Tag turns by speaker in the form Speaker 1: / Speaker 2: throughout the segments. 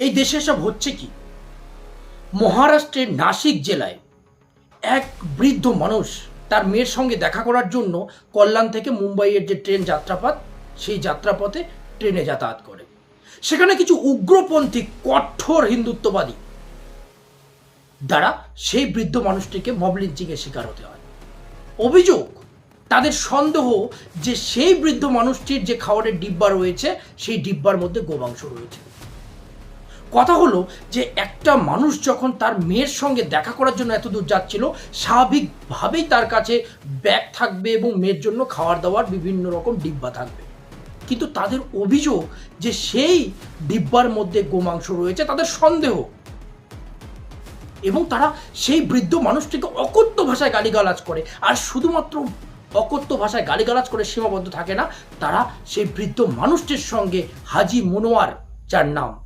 Speaker 1: এই দেশে সব হচ্ছে কি? মহারাষ্ট্রের নাসিক জেলায় এক বৃদ্ধ মানুষ তার মেয়ের সঙ্গে দেখা করার জন্য কল্যাণ থেকে মুম্বাইয়ের যে ট্রেন যাত্রাপথ, সেই যাত্রাপথে ট্রেনে যাতায়াত করে। সেখানে কিছু উগ্রপন্থী কঠোর হিন্দুত্ববাদী। দ্বারা সেই বৃদ্ধ মানুষটিকে মব লিঞ্চিংয়ের শিকার হতে হয়। অভিযোগ, তাদের সন্দেহ যে সেই বৃদ্ধ মানুষটির যে খাবারের ডিব্বা রয়েছে, সেই ডিব্বার মধ্যে গোমাংস রয়েছে। কথা হলো যে একটা মানুষ যখন তার মেয়ের সঙ্গে দেখা করার জন্য এত দূর যাচ্ছিল, স্বাভাবিকভাবেই তার কাছে ব্যাগ থাকবে এবং মেয়ের জন্য খাওয়ার দাওয়ার বিভিন্ন রকম ডিব্বা থাকবে। কিন্তু তাদের অভিযোগ যে সেই ডিব্বার মধ্যে গোমাংস রয়েছে, তাদের সন্দেহ। এবং তারা সেই বৃদ্ধ মানুষটিকে অকথ্য ভাষায় গালিগালাজ করে। আর শুধুমাত্র অকথ্য ভাষায় গালিগালাজ করে সীমাবদ্ধ থাকে না, তারা সেই বৃদ্ধ মানুষটির সঙ্গে হাজি মনোয়ার, যার নাম।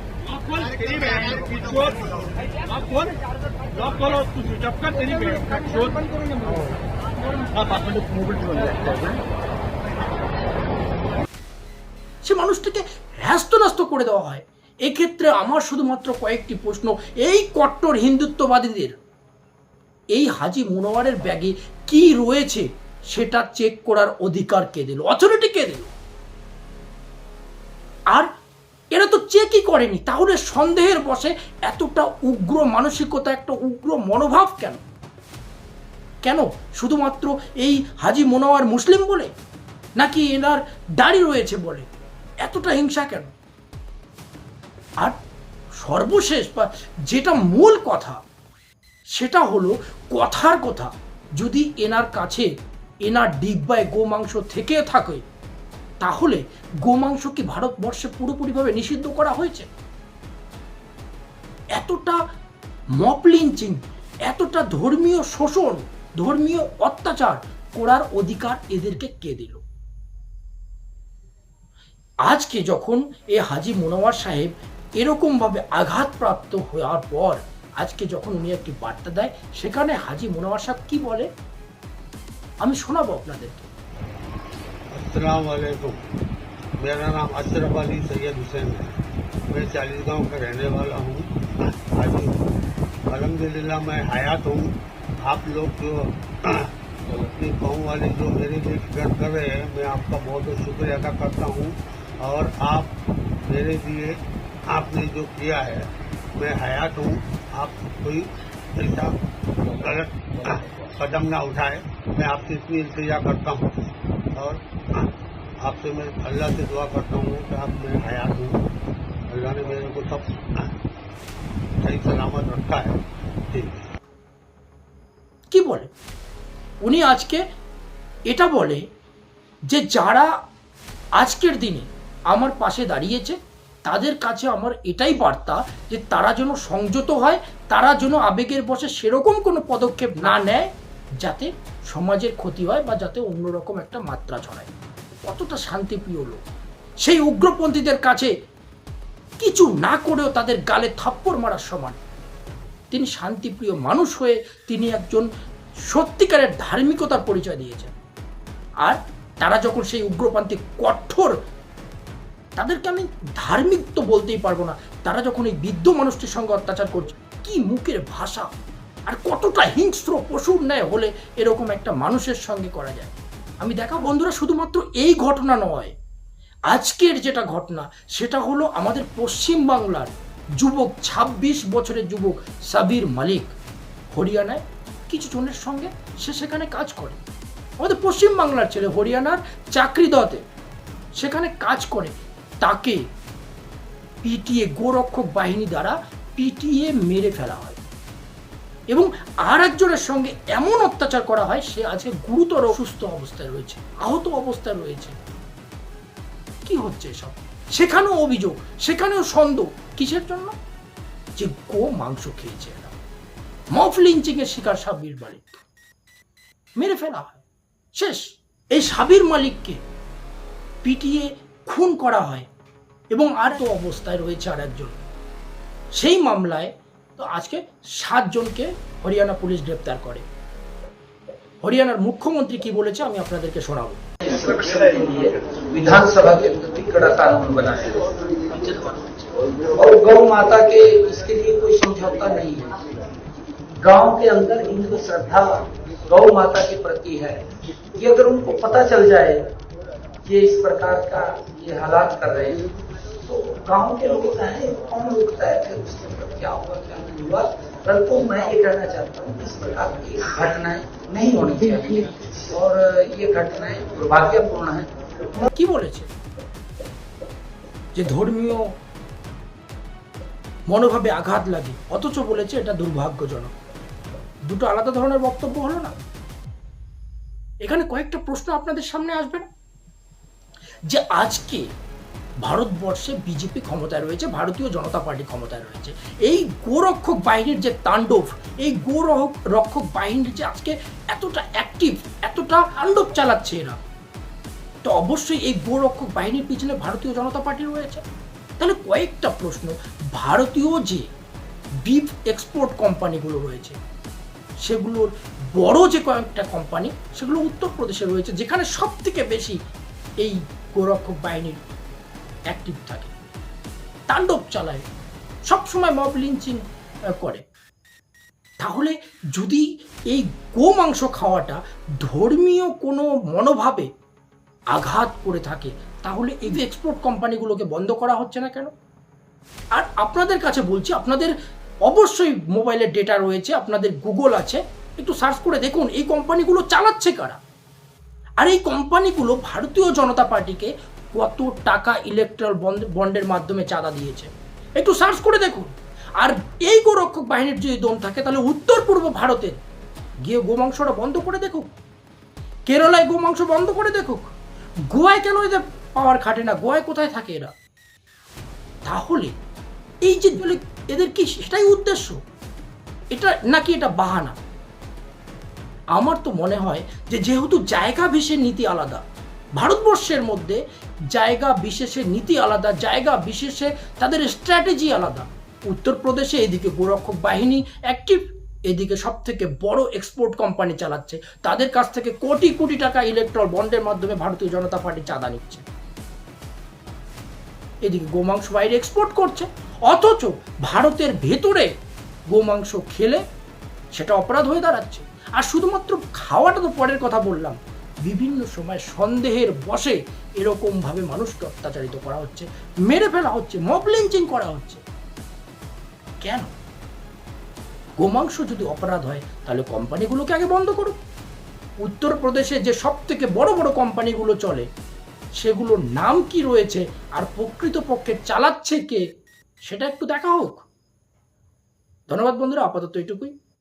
Speaker 2: आप बोल तेरी बहन की चूत आप बोल आप बोलो तू स्विच ऑफ कर तेरी बहन का चूत आप अपने मोबाइल
Speaker 1: সে মানুষটিকে হ্যাস্তনাস্ত করে দেওয়া হয় এক্ষেত্রে আমার শুধুমাত্র কয়েকটি প্রশ্ন এই কট্টর হিন্দুত্ববাদীদের এই হাজি মুনোয়ারের ব্যাগে কি রয়েছে সেটা চেক করার অধিকার কে দিল অথরিটি কে দিল আর এরা তো চেকই করেনি? তাহলে সন্দেহের বসে এতটা উগ্র মানসিকতা, একটা উগ্র মনোভাব কেন? কেন? শুধুমাত্র এই হাজি মোনাওয়ার মুসলিম বলে? নাকি এনার দাড়ি রয়েছে বলে? এতটা হিংসা কেন? আর সর্বশেষ বা যেটা মূল কথা, সেটা হলো কথার কথা। যদি এনার কাছে, এনার ডিব্বায় গোমাংস থেকে থাকে তাহলে গোমাংস কি ভারতবর্ষে পুরোপুরিভাবে নিষিদ্ধ করা হয়েছে? এতটা মপ লিঞ্চিং এতটা ধর্মীয় শোষণ, ধর্মীয় অত্যাচার করার অধিকার এদেরকে কে দিল? আজকে যখন এ হাজি মোনাওয়ার সাহেব এরকমভাবে আঘাতপ্রাপ্ত হওয়ার পর আজকে যখন উনি একটি বার্তা দেয়, সেখানে হাজি মোনাওয়ার সাহেব কি বলে? আমি শোনাবো আপনাদেরকে।
Speaker 3: अस्सलाम वालेकुम मेरा नाम अशरफ अली सैयद हुसैन है। मैं चालीस गाँव का रहने वाला हूँ। आज अलहमदिल्ला मैं हयात हूँ। आप लोग जो अपनी गाँव वाले जो मेरे लिए फ़िक्र कर रहे हैं, मैं आपका बहुत बहुत शुक्रिया अदा करता हूँ। और आप मेरे लिए आपने जो किया है, मैं हयात हूँ। आप कोई ऐसा गलत कदम ना उठाए। मैं आपसे इतनी इल्तजा करता हूँ। और आपसे मैं अल्लाह से दुआ करता हूँ कि आप मैं हयात हूँ अल्लाह ने मेरे को सब सही सलामत रखा है ठीक है
Speaker 1: কি বলে উনি আজকে এটা বলে যে যারা আজকের দিনে আমার পাশে দাঁড়িয়েছে তাদের কাছে আমার এটাই বার্তা যে তারা যেন সংযত হয় তারা যেন আবেগের বসে সেরকম কোনো পদক্ষেপ না নেয় যাতে সমাজের ক্ষতি হয় বা যাতে অন্যরকম একটা মাত্রা ছড়ায় কতটা শান্তিপ্রিয় লোক। সেই উগ্রপন্থীদের কাছে কিছু না করেও তাদের গালে থাপ্পড় মারার সমান। তিনি শান্তিপ্রিয় মানুষ হয়ে তিনি একজন সত্যিকারের ধার্মিকতার পরিচয় দিয়েছেন। আর তারা যখন সেই উগ্রপন্থী কঠোর, তাদেরকে আমি ধার্মিক তো বলতেই পারব না, তারা যখন এই বৃদ্ধ মানুষটির সঙ্গে অত্যাচার করছে, কি মুখের ভাষা? আর কতটা হিংস্র পশুর ন্যায় হলে এরকম একটা মানুষের সঙ্গে করা যায়? আমি দেখা বন্ধুরা, শুধুমাত্র এই ঘটনা নয়, আজকের যেটা ঘটনা, সেটা হলো আমাদের পশ্চিম বাংলার যুবক ২৬ বছরের যুবক সাবির মালিক হরিয়ানায় কিছু জনের সঙ্গে সে সেখানে কাজ করে। আমাদের পশ্চিম বাংলার ছেলে হরিয়ানার চাকরি দতে সেখানে কাজ করে। তাকে পিটিএ গোরক্ষক বাহিনী দ্বারা পিটিএ মেরে ফেলা হয়। এবং আর একজনের সঙ্গে এমন অত্যাচার করা হয়, সে আজকে গুরুতর অসুস্থ অবস্থায় রয়েছে, আহত অবস্থায় রয়েছে। কি হচ্ছে এসব? সেখানেও অভিযোগ, সেখানেও সন্দেহ। কিসের জন্য? যে গো মাংস খেয়েছে এরা। মফ এর শিকার সাবির মালিক মেরে ফেলা হয়। শেষ। এই সাবির মালিককে পিটিয়ে খুন করা হয় এবং আর তো অবস্থায় রয়েছে আর একজন সেই মামলায় তো আজকে সাতজনকে হরিয়ানা পুলিশ গ্রেপ্তার করে হরিয়ানার মুখ্যমন্ত্রী কি বলেছে আমি আপনাদেরকে শোনাবো
Speaker 4: संरक्षण के लिए विधानसभा के प्रति कड़ा कानून बनाया और गौ माता के इसके लिए कोई समझौता नहीं है गांव के अंदर इनको श्रद्धा गौ माता के प्रति है कि अगर उनको पता चल जाए कि इस प्रकार का ये हालात कर रहे हैं तो गांव के लोग हैं कौन रुकता है फिर उसके ऊपर क्या हुआ क्या नहीं हुआ परंतु मैं ये कहना चाहता हूँ कि इस प्रकार की घटनाएं नहीं होनी चाहिए और ये घटनाएं दुर्भाग्यपूर्ण है
Speaker 1: কি বলেছে যে ধর্মীয় মনোভাবে আঘাত লাগে অথচ বলেছে এটা দুর্ভাগ্যজনক দুটো আলাদা ধরনের বক্তব্য হলো না এখানে কয়েকটা প্রশ্ন আপনাদের সামনে আসবে না যে আজকে ভারতবর্ষে বিজেপি ক্ষমতায় রয়েছে, ভারতীয় জনতা পার্টি ক্ষমতায় রয়েছে। এই গোরক্ষক বাহিনীর যে তাণ্ডব, এই গোরক্ষক রক্ষক বাহিনীর যে আজকে এতটা অ্যাক্টিভ এতটা তাণ্ডব চালাচ্ছে এরা, তো অবশ্যই এই গোরক্ষক বাহিনীর পিছনে ভারতীয় জনতা পার্টি রয়েছে। তাহলে কয়েকটা প্রশ্ন, ভারতীয় যে বিফ এক্সপোর্ট কোম্পানিগুলো রয়েছে, সেগুলোর বড় যে কয়েকটা কোম্পানি সেগুলো উত্তরপ্রদেশে রয়েছে, যেখানে সব থেকে বেশি এই গোরক্ষক বাহিনীর অ্যাক্টিভ থাকে। তাণ্ডব চালায়, সবসময় মব লিঞ্চিং করে। তাহলে যদি এই গো মাংস খাওয়াটা ধর্মীয় কোনো মনোভাবে আঘাত করে থাকে, তাহলে এই এক্সপোর্ট কোম্পানিগুলোকে বন্ধ করা হচ্ছে না কেন? আর আপনাদের কাছে বলছি, আপনাদের অবশ্যই মোবাইলের ডেটা রয়েছে, আপনাদের গুগল আছে। একটু সার্চ করে দেখুন, এই কোম্পানিগুলো চালাচ্ছে কারা? আর এই কোম্পানিগুলো ভারতীয় জনতা পার্টিকে কত টাকা ইলেকট্রাল বন্ডের মাধ্যমে চাঁদা দিয়েছে। একটু সার্চ করে দেখুন। আর এই গোরক্ষক বাহিনীর যদি দম থাকে, তাহলে উত্তর পূর্ব ভারতের গিয়ে গোমাংসটা বন্ধ করে দেখুক। কেরালায় গোমাংস বন্ধ করে দেখুক। গোয়ায় কেন এদের পাওয়ার খাটে না? গোয়ায় কোথায় থাকে এরা? তাহলে এই যে বলে এদের কি সেটাই উদ্দেশ্য? এটা নাকি এটা বাহানা? আমার তো মনে হয় যে, যেহেতু জায়গা বিশেষের নীতি আলাদা, ভারতবর্ষের মধ্যে জায়গা বিশেষে নীতি আলাদা, জায়গা বিশেষে তাদের স্ট্র্যাটেজি আলাদা। উত্তরপ্রদেশে এদিকে গোরক্ষক বাহিনী অ্যাক্টিভ এদিকে সব থেকে বড় এক্সপোর্ট কোম্পানি চালাচ্ছে। তাদের কাছ থেকে কোটি কোটি টাকা ইলেকট্রল বন্ডের মাধ্যমে ভারতীয় জনতা পার্টি চাঁদা নিচ্ছে। এদিকে গোমাংস বাইরে এক্সপোর্ট করছে। অথচ ভারতের ভেতরে গোমাংস খেলে সেটা অপরাধ হয়ে দাঁড়াচ্ছে। আর শুধুমাত্র খাওয়াটা তো পরের কথা বললাম। বিভিন্ন সময় সন্দেহের বসে এরকমভাবে মানুষকে অত্যাচারিত করা হচ্ছে, মেরে ফেলা হচ্ছে মব লিঞ্চিং করা হচ্ছে। কেন? গোমাংস যদি অপরাধ হয়, তাহলে কোম্পানিগুলোকে আগে বন্ধ করুক উত্তরপ্রদেশে যে সব থেকে বড় বড় কোম্পানিগুলো চলে, সেগুলোর নাম কি রয়েছে আর প্রকৃতপক্ষে চালাচ্ছে কে, সেটা একটু দেখা হোক। ধন্যবাদ বন্ধুরা, আপাতত এইটুকুই।